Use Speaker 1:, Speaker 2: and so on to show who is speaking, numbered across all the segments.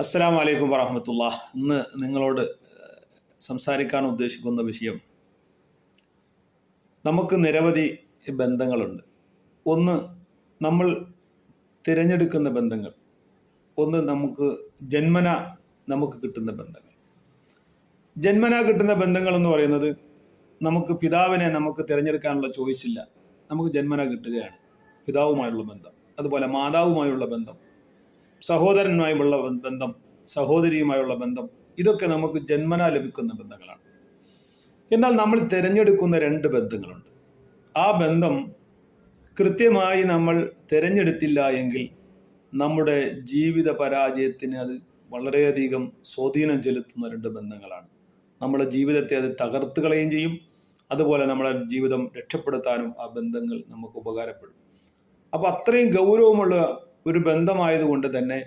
Speaker 1: അസ്സാം വലൈക്കും വറഹമത്തുള്ള ഇന്ന് നിങ്ങളോട് സംസാരിക്കാൻ ഉദ്ദേശിക്കുന്ന വിഷയം നമുക്ക് നിരവധി ബന്ധങ്ങളുണ്ട്. ഒന്ന് നമ്മൾ തിരഞ്ഞെടുക്കുന്ന ബന്ധങ്ങൾ. ഒന്ന് നമുക്ക് ജന്മന നമുക്ക് കിട്ടുന്ന ബന്ധങ്ങൾ. ജന്മന കിട്ടുന്ന ബന്ധങ്ങൾ എന്ന് പറയുന്നത് നമുക്ക് പിതാവിനെ നമുക്ക് തിരഞ്ഞെടുക്കാനുള്ള ചോയ്സ് ഇല്ല. നമുക്ക് ജന്മന കിട്ടുകയാണ്. പിതാവുമായുള്ള ബന്ധം. അതുപോലെ മാതാവുമായുള്ള ബന്ധം. സഹോദരനുമായുള്ള ബന്ധം സഹോദരിയുമായുള്ള ബന്ധം ഇതൊക്കെ നമുക്ക് ജന്മനാ ലഭിക്കുന്ന ബന്ധങ്ങളാണ്. എന്നാൽ നമ്മൾ തിരഞ്ഞെടുക്കുന്ന രണ്ട് ബന്ധങ്ങളുണ്ട്. ആ ബന്ധം കൃത്യമായി നമ്മൾ തിരഞ്ഞെടുത്തില്ല എങ്കിൽ നമ്മുടെ ജീവിത പരാജയത്തിന് അത് വളരെയധികം സ്വാധീനം ചെലുത്തുന്ന രണ്ട് ബന്ധങ്ങളാണ്. നമ്മുടെ ജീവിതത്തെ അത് തകർത്ത് കളയുകയും ചെയ്യും. അതുപോലെ നമ്മുടെ ജീവിതം രക്ഷപ്പെടുത്താനും ആ ബന്ധങ്ങൾ നമുക്ക് ഉപകാരപ്പെടും. അപ്പോൾ അത്രയും ഗൗരവമുള്ള ഒരു ബന്ധമായതുകൊണ്ട് തന്നെ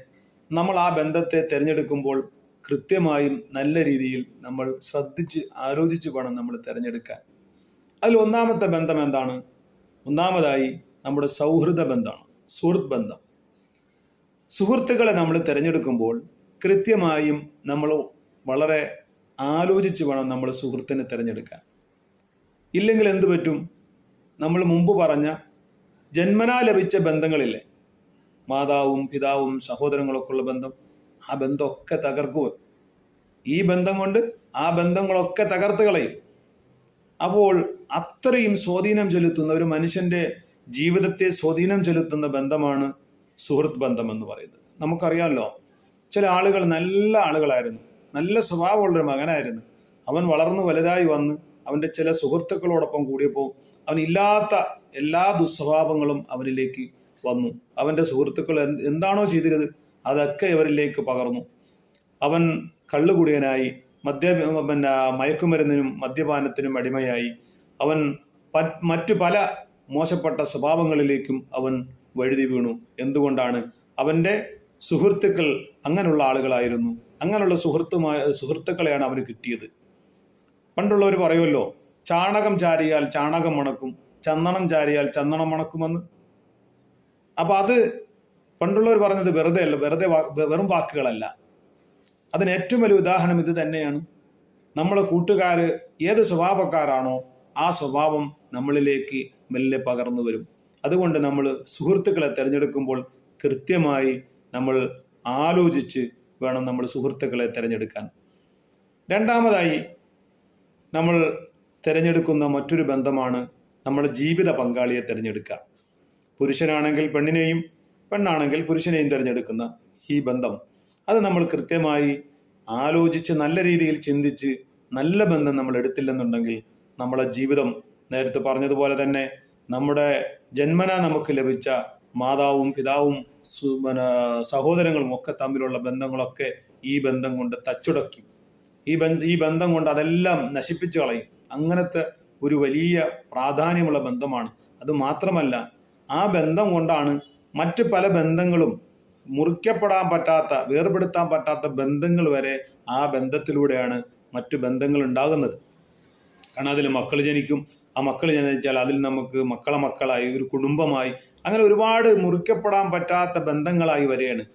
Speaker 1: നമ്മൾ ആ ബന്ധത്തെ തിരഞ്ഞെടുക്കുമ്പോൾ കൃത്യമായും നല്ല രീതിയിൽ നമ്മൾ ശ്രദ്ധിച്ച് ആലോചിച്ച് വേണം നമ്മൾ തിരഞ്ഞെടുക്കാൻ. അതിൽ ഒന്നാമത്തെ ബന്ധം എന്താണ്? ഒന്നാമതായി നമ്മുടെ സൗഹൃദ ബന്ധമാണ് സുഹൃത്ത് ബന്ധം. സുഹൃത്തുക്കളെ നമ്മൾ തിരഞ്ഞെടുക്കുമ്പോൾ കൃത്യമായും നമ്മൾ വളരെ ആലോചിച്ച് വേണം നമ്മൾ സുഹൃത്തിനെ തിരഞ്ഞെടുക്കാൻ. ഇല്ലെങ്കിൽ എന്തു പറ്റും? നമ്മൾ മുമ്പ് പറഞ്ഞ ജന്മനാ ലഭിച്ച ബന്ധങ്ങളില്ലേ മാതാവും പിതാവും സഹോദരങ്ങളൊക്കെ ഉള്ള ബന്ധം ആ ബന്ധമൊക്കെ തകർക്കുക ഈ ബന്ധം കൊണ്ട് ആ ബന്ധങ്ങളൊക്കെ തകർത്ത് കളയും. അപ്പോൾ അത്രയും സ്വാധീനം ചെലുത്തുന്ന ഒരു മനുഷ്യന്റെ ജീവിതത്തെ സ്വാധീനം ചെലുത്തുന്ന ബന്ധമാണ് സുഹൃത്ത് ബന്ധം എന്ന് പറയുന്നത്. നമുക്കറിയാമല്ലോ ചില ആളുകൾ നല്ല ആളുകളായിരുന്നു. നല്ല സ്വഭാവമുള്ളൊരു മകനായിരുന്നു. അവൻ വളർന്നു വലുതായി വന്ന് അവന്റെ ചില സുഹൃത്തുക്കളോടൊപ്പം കൂടിയപ്പോൾ അവനില്ലാത്ത എല്ലാ ദുസ്വഭാവങ്ങളും അവനിലേക്ക് വന്നു. അവന്റെ സുഹൃത്തുക്കൾ എന്താണോ ചെയ്തിരുന്നത് അതൊക്കെ ഇവരിലേക്ക് പകർന്നു. അവൻ കള്ളുകുടിയനായി മദ്യ പിന്നെ മയക്കുമരുന്നിനും മദ്യപാനത്തിനും അടിമയായി. അവൻ മറ്റു പല മോശപ്പെട്ട സ്വഭാവങ്ങളിലേക്കും അവൻ വഴുതി വീണു. എന്തുകൊണ്ടാണ്? അവന്റെ സുഹൃത്തുക്കൾ അങ്ങനെയുള്ള ആളുകളായിരുന്നു. അങ്ങനെയുള്ള സുഹൃത്തുമായ സുഹൃത്തുക്കളെയാണ് അവന് കിട്ടിയത്. പണ്ടുള്ളവർ പറയുമല്ലോ ചാണകം ചാരിയാൽ ചാണകം മണക്കും ചന്ദനം ചാരിയാൽ ചന്ദനം മണക്കുമെന്ന് അപ്പൊ അത് പണ്ടുള്ളവർ പറഞ്ഞത് വെറുതെ അല്ല വെറുതെ വെറും വാക്കുകളല്ല. അതിന് ഏറ്റവും വലിയ ഉദാഹരണം ഇത് തന്നെയാണ്. നമ്മളെ കൂട്ടുകാര് ഏത് സ്വഭാവക്കാരാണോ ആ സ്വഭാവം നമ്മളിലേക്ക് മെല്ലെ പകർന്നു വരും. അതുകൊണ്ട് നമ്മൾ സുഹൃത്തുക്കളെ തിരഞ്ഞെടുക്കുമ്പോൾ കൃത്യമായി നമ്മൾ ആലോചിച്ച് വേണം നമ്മൾ സുഹൃത്തുക്കളെ തിരഞ്ഞെടുക്കാൻ. രണ്ടാമതായി നമ്മൾ തിരഞ്ഞെടുക്കുന്ന മറ്റൊരു ബന്ധമാണ് നമ്മുടെ ജീവിത പങ്കാളിയെ തിരഞ്ഞെടുക്കുക. പുരുഷനാണെങ്കിൽ പെണ്ണിനെയും പെണ്ണാണെങ്കിൽ പുരുഷനെയും തിരഞ്ഞെടുക്കുന്ന ഈ ബന്ധം. അത് നമ്മൾ കൃത്യമായി ആലോചിച്ച് നല്ല രീതിയിൽ ചിന്തിച്ച് നല്ല ബന്ധം നമ്മൾ എടുത്തില്ലെന്നുണ്ടെങ്കിൽ നമ്മളെ ജീവിതം നേരത്തെ പറഞ്ഞതുപോലെ തന്നെ നമ്മുടെ ജന്മന നമുക്ക് ലഭിച്ച മാതാവും പിതാവും പിന്നെ സഹോദരങ്ങളും ഒക്കെ തമ്മിലുള്ള ബന്ധങ്ങളൊക്കെ ഈ ബന്ധം കൊണ്ട് തച്ചുടക്കി. ഈ ബന്ധ ഈ ബന്ധം കൊണ്ട് അതെല്ലാം നശിപ്പിച്ചു കളയും. അങ്ങനത്തെ ഒരു വലിയ പ്രാധാന്യമുള്ള ബന്ധമാണ്. അത് മാത്രമല്ല ആ ബന്ധം കൊണ്ടാണ് മറ്റ് പല ബന്ധങ്ങളും മുറിക്കപ്പെടാൻ പറ്റാത്ത വേർപെടുത്താൻ പറ്റാത്ത ബന്ധങ്ങൾ വരെ ആ ബന്ധത്തിലൂടെയാണ് മറ്റ് ബന്ധങ്ങൾ ഉണ്ടാകുന്നത്. കാരണം അതിൽ മക്കൾ ജനിക്കും. ആ മക്കൾ ജനിച്ചാൽ അതിൽ നമുക്ക് മക്കളെ മക്കളായി ഒരു കുടുംബമായി അങ്ങനെ ഒരുപാട് മുറിക്കപ്പെടാൻ പറ്റാത്ത ബന്ധങ്ങളായി വരികയാണ്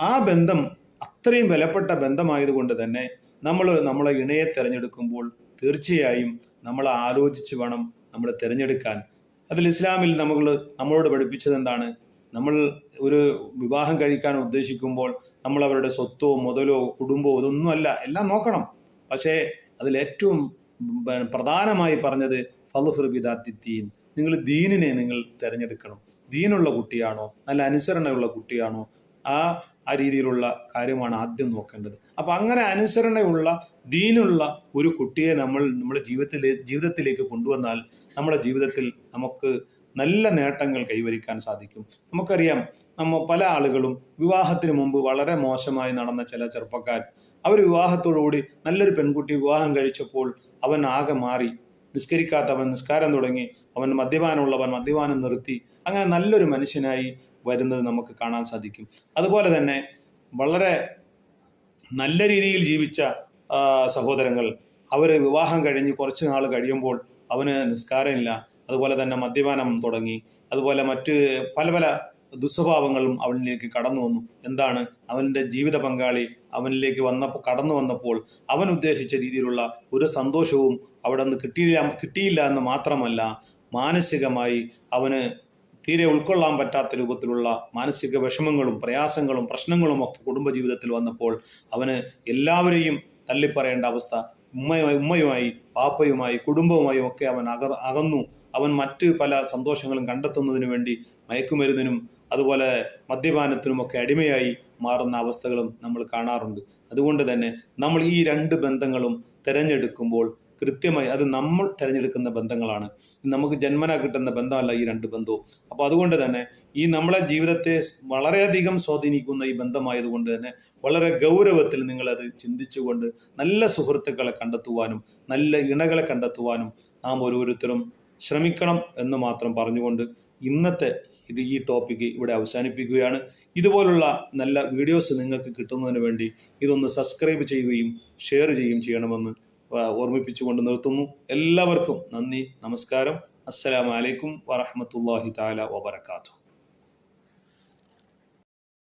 Speaker 1: ആ ബന്ധം അത്രയും വിലപ്പെട്ട ബന്ധമായതുകൊണ്ട് തന്നെ നമ്മൾ നമ്മളെ ഇണയെ തിരഞ്ഞെടുക്കുമ്പോൾ തീർച്ചയായും നമ്മൾ ആലോചിച്ച് വേണം നമ്മൾ തിരഞ്ഞെടുക്കാൻ. അതിൽ ഇസ്ലാമിൽ നമ്മൾ നമ്മളോട് പഠിപ്പിച്ചത് എന്താണ് നമ്മൾ ഒരു വിവാഹം കഴിക്കാൻ ഉദ്ദേശിക്കുമ്പോൾ നമ്മൾ അവരുടെ സ്വത്തോ മുതലോ കുടുംബമോ ഇതൊന്നുമല്ല. എല്ലാം നോക്കണം. പക്ഷേ അതിൽ ഏറ്റവും പ്രധാനമായി പറഞ്ഞത് ഫലുഫുർബിദാത്തിൻ നിങ്ങൾ ദീനിനെ നിങ്ങൾ തിരഞ്ഞെടുക്കണം. ദീനുള്ള കുട്ടിയാണോ? നല്ല അനുസരണയുള്ള കുട്ടിയാണോ? ആ ആ രീതിയിലുള്ള കാര്യമാണ് ആദ്യം നോക്കേണ്ടത്. അപ്പൊ അങ്ങനെ അനുസരണയുള്ള ദീനുള്ള ഒരു കുട്ടിയെ നമ്മൾ നമ്മുടെ ജീവിതത്തിലെ ജീവിതത്തിലേക്ക് കൊണ്ടുവന്നാൽ നമ്മുടെ ജീവിതത്തിൽ നമുക്ക് നല്ല നേട്ടങ്ങൾ കൈവരിക്കാൻ സാധിക്കും. നമുക്കറിയാം നമ്മ പല ആളുകളും വിവാഹത്തിന് മുമ്പ് വളരെ മോശമായി നടന്ന ചില ചെറുപ്പക്കാർ. അവർ വിവാഹത്തോടുകൂടി നല്ലൊരു പെൺകുട്ടി വിവാഹം കഴിച്ചപ്പോൾ അവൻ ആകെ മാറി. നിസ്കരിക്കാത്തവൻ നിസ്കാരം തുടങ്ങി. അവൻ മദ്യപാനമുള്ളവൻ മദ്യപാനം നിർത്തി. അങ്ങനെ നല്ലൊരു മനുഷ്യനായി വരുന്നത് നമുക്ക് കാണാൻ സാധിക്കും. അതുപോലെ തന്നെ വളരെ നല്ല രീതിയിൽ ജീവിച്ച സഹോദരങ്ങൾ അവർ വിവാഹം കഴിഞ്ഞ് കുറച്ച് നാൾ കഴിയുമ്പോൾ അവന് നിസ്കാരമില്ല. അതുപോലെ തന്നെ മദ്യപാനം തുടങ്ങി. അതുപോലെ മറ്റ് പല പല ദുസ്വഭാവങ്ങളും അവനിലേക്ക് കടന്നു വന്നു. എന്താണ്? അവന്റെ ജീവിത പങ്കാളി അവനിലേക്ക് വന്നപ്പോൾ കടന്നു വന്നപ്പോൾ അവൻ ഉദ്ദേശിച്ച രീതിയിലുള്ള ഒരു സന്തോഷവും അവിടെ നിന്ന് കിട്ടിയില്ല കിട്ടിയില്ല എന്ന് മാത്രമല്ല മാനസികമായി അവന് തീരെ ഉൾക്കൊള്ളാൻ പറ്റാത്ത രൂപത്തിലുള്ള മാനസിക വിഷമങ്ങളും പ്രയാസങ്ങളും പ്രശ്നങ്ങളും ഒക്കെ കുടുംബജീവിതത്തിൽ വന്നപ്പോൾ അവന് എല്ലാവരെയും തള്ളിപ്പറയേണ്ട അവസ്ഥ ഉമ്മയുമായി ഉമ്മയുമായി പാപ്പയുമായി കുടുംബവുമായും ഒക്കെ അവൻ അക അകന്നു. അവൻ മറ്റ് പല സന്തോഷങ്ങളും കണ്ടെത്തുന്നതിന് വേണ്ടി മയക്കുമരുന്നിനും അതുപോലെ മദ്യപാനത്തിനുമൊക്കെ അടിമയായി മാറുന്ന അവസ്ഥകളും നമ്മൾ കാണാറുണ്ട്. അതുകൊണ്ട് തന്നെ നമ്മൾ ഈ രണ്ട് ബന്ധങ്ങളും തിരഞ്ഞെടുക്കുമ്പോൾ കൃത്യമായി അത് നമ്മൾ തിരഞ്ഞെടുക്കുന്ന ബന്ധങ്ങളാണ്. നമുക്ക് ജന്മന കിട്ടുന്ന ബന്ധമല്ല ഈ രണ്ട് ബന്ധവും. അപ്പോൾ അതുകൊണ്ട് തന്നെ ഈ നമ്മളെ ജീവിതത്തെ വളരെയധികം സ്വാധീനിക്കുന്ന ഈ ബന്ധമായതുകൊണ്ട് തന്നെ വളരെ ഗൗരവത്തിൽ നിങ്ങളത് ചിന്തിച്ചുകൊണ്ട് നല്ല സുഹൃത്തുക്കളെ കണ്ടെത്തുവാനും നല്ല ഇണകളെ കണ്ടെത്തുവാനും നാം ഓരോരുത്തരും ശ്രമിക്കണം എന്ന് മാത്രം പറഞ്ഞുകൊണ്ട് ഇന്നത്തെ ഈ ടോപ്പിക്ക് ഇവിടെ അവസാനിപ്പിക്കുകയാണ്. ഇതുപോലുള്ള നല്ല വീഡിയോസ് നിങ്ങൾക്ക് കിട്ടുന്നതിന് വേണ്ടി ഇതൊന്ന് സബ്സ്ക്രൈബ് ചെയ്യുകയും ഷെയർ ചെയ്യുകയും ചെയ്യണമെന്ന് ഓർമ്മിപ്പിച്ചുകൊണ്ട് നിർത്തുന്നു. എല്ലാവർക്കും നന്ദി നമസ്കാരം. അസ്സലാമലൈക്കും വറഹമത്തല്ലാഹി താല വബർക്കാത്തു